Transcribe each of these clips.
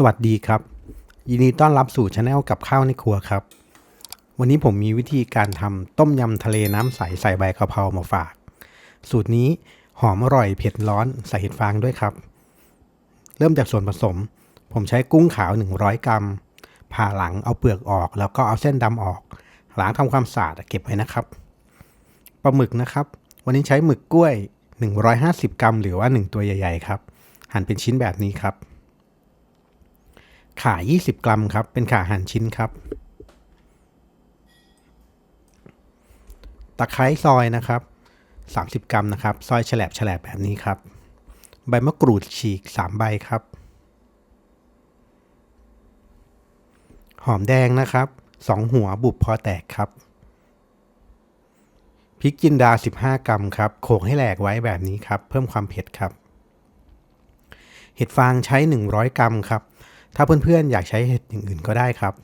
สวัสดีครับ ยินดีต้อนรับสู่ช anel กับข้าวในครัวครับ วันนี้ผมมีวิธีการทำต้มยำทะเลน้ำใสใส่ใบกะเพรามาฝาก สูตรนี้หอมอร่อยเผ็ดร้อนใส่เห็ดฟางด้วยครับ เริ่มจากส่วนผสม ผมใช้กุ้งขาว 100 กรัม ผ่าหลังเอาเปลือกออก แล้วก็เอาเส้นดำออก ล้างทำความสะอาดเก็บไว้นะครับปลาหมึกนะครับ วันนี้ใช้หมึกกล้วย 150 กรัม หรือว่า 1 ตัวใหญ่ ๆ ครับ หั่นเป็นชิ้นแบบนี้ครับ ข่า20 กรัมครับ เป็นข่าหั่นชิ้นครับ ตะไคร้ซอยนะครับ 30 กรัมนะครับ ซอยแฉลบแฉลบแบบนี้ครับ ใบมะกรูดฉีก 3 ใบครับ หอมแดงนะครับ 2 หัวบุบพอแตกครับ พริกจินดา 15 กรัมครับ โขกให้แหลกไว้แบบนี้ครับ เพิ่มความเผ็ดครับ เห็ดฟางใช้ 100 กรัมครับ ถ้าเพื่อนๆ อยากใช้เห็ดอย่างอื่นก็ได้ครับ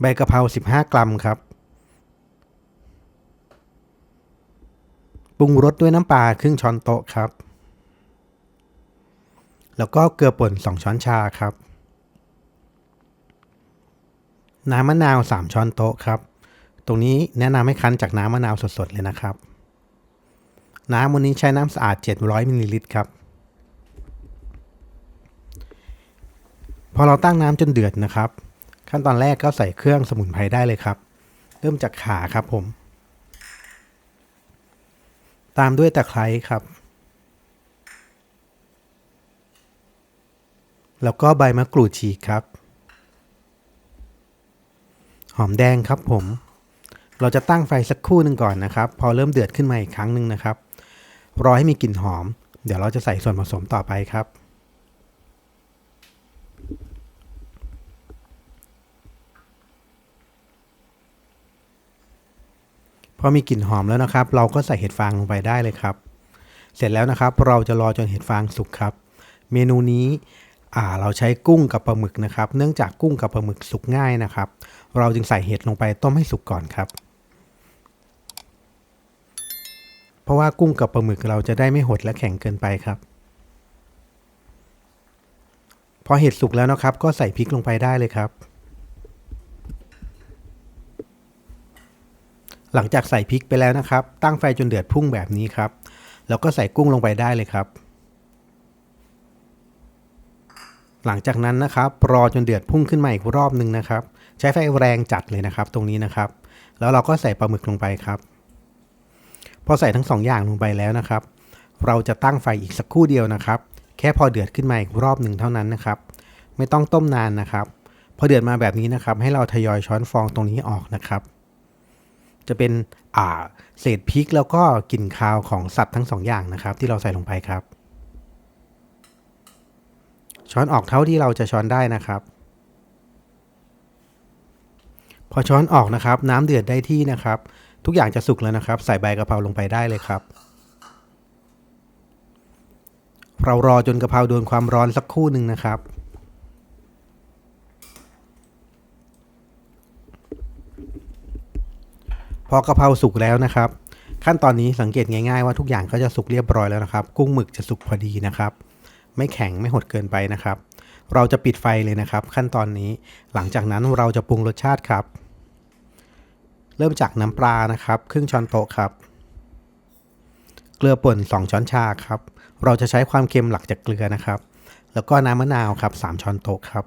ใบกะเพรา 15 กรัมครับ ปรุงรสด้วยน้ำปลาครึ่งช้อนโต๊ะครับ แล้วก็เกลือป่น 2 ช้อนชาครับ น้ำมะนาว 3 ช้อนโต๊ะครับ ตรงนี้แนะนำให้คั้นจากน้ำมะนาวสดๆเลยนะครับ น้ำวันนี้ใช้น้ำสะอาด 700มิลลิลิตรครับ พอเราตั้งน้ำจนเดือดนะครับ ขั้นตอนแรกก็ใส่เครื่องสมุนไพรได้เลยครับ เริ่มจากขาครับผม ตามด้วยตะไคร้ครับ แล้วก็ใบมะกรูดฉีกครับ หอมแดงครับผม เราจะตั้งไฟสักครู่หนึ่งก่อนนะครับ พอเริ่มเดือดขึ้นมาอีกครั้งหนึ่งนะครับ รอให้มีกลิ่นหอม เดี๋ยวเราจะใส่ส่วนผสมต่อไปครับ พอมีกลิ่นหอมแล้วนะครับ เราก็ใส่เห็ดฟางลงไปได้เลยครับ เสร็จแล้วนะครับเราจะรอจนเห็ดฟางสุกครับ เมนูนี้เราใช้กุ้งกับปลาหมึกนะครับ เนื่องจากกุ้งกับปลาหมึกสุกง่ายนะครับ เราจึงใส่เห็ดลงไปต้มให้สุกก่อนครับ เพราะว่ากุ้งกับปลาหมึกเราจะได้ไม่หดและแข็งเกินไปครับพอเห็ดสุกแล้วนะครับ ก็ใส่พริกลงไปได้เลยครับ หลังจากใส่พริกไปแล้วนะครับ ตั้งไฟจนเดือดพุ่งแบบนี้ครับ แล้วก็ใส่กุ้งลงไปได้เลยครับ หลังจากนั้นนะครับรอจนเดือดพุ่งขึ้นมาอีกรอบหนึ่งนะครับ ใช้ไฟแรงจัดเลยนะครับ ตรงนี้นะครับ แล้วเราก็ใส่ปลาหมึกลงไปครับ พอใส่ทั้งสองอย่างลงไปแล้วนะครับ เราจะตั้งไฟอีกสักครู่เดียวนะครับ แค่พอเดือดขึ้นมาอีกรอบหนึ่งเท่านั้นนะครับ ไม่ต้องต้มนานนะครับ พอเดือดมาแบบนี้นะครับ ให้เราทยอยช้อนฟองตรงนี้ออกนะครับ จะเป็นอ่าเศษพริกแล้วก็กลิ่นคาวของสัตว์ทั้งสองอย่างนะครับ ที่เราใส่ลงไปครับ ช้อนออกเท่าที่เราจะช้อนได้นะครับ พอช้อนออกนะครับ น้ำเดือดได้ที่นะครับ ทุกอย่างจะสุกแล้วนะครับ ใส่ใบกะเพราลงไปได้เลยครับ เรารอจนกะเพราโดนความร้อนสักครู่หนึ่งนะครับ พอกะเพราสุกแล้วนะครับ ขั้นตอนนี้สังเกตง่ายๆว่าทุกอย่างก็จะสุกเรียบร้อยแล้วนะครับ กุ้งหมึกจะสุกพอดีนะครับ ไม่แข็งไม่หดเกินไปนะครับ เราจะปิดไฟเลยนะครับ ขั้นตอนนี้หลังจากนั้นเราจะปรุงรสชาติครับ เริ่มจากน้ำปลานะครับ ครึ่งช้อนโต๊ะครับ เกลือป่น 2 ช้อนชาครับ เราจะใช้ความเค็มหลักจากเกลือนะครับ แล้วก็น้ำมะนาวครับ 3 ช้อนโต๊ะครับ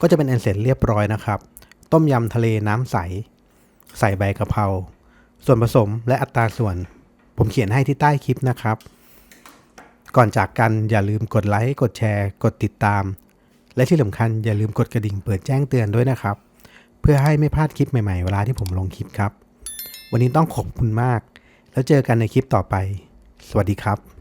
ก็จะเป็นอันเสร็จเรียบร้อยนะครับ ต้มยำทะเลน้ำใส ใส่ใบกะเพรา ส่วนผสมและอัตราส่วน ผมเขียนให้ที่ใต้คลิปนะครับ ก่อนจากกันอย่าลืมกดไลค์ กดแชร์ กดติดตาม และที่สำคัญอย่าลืมกดกระดิ่งเปิดแจ้งเตือนด้วยนะครับ เพื่อให้ไม่พลาดคลิปใหม่ๆ เวลาที่ผมลงคลิปครับ วันนี้ต้องขอบคุณมาก แล้วเจอกันในคลิปต่อไป สวัสดีครับ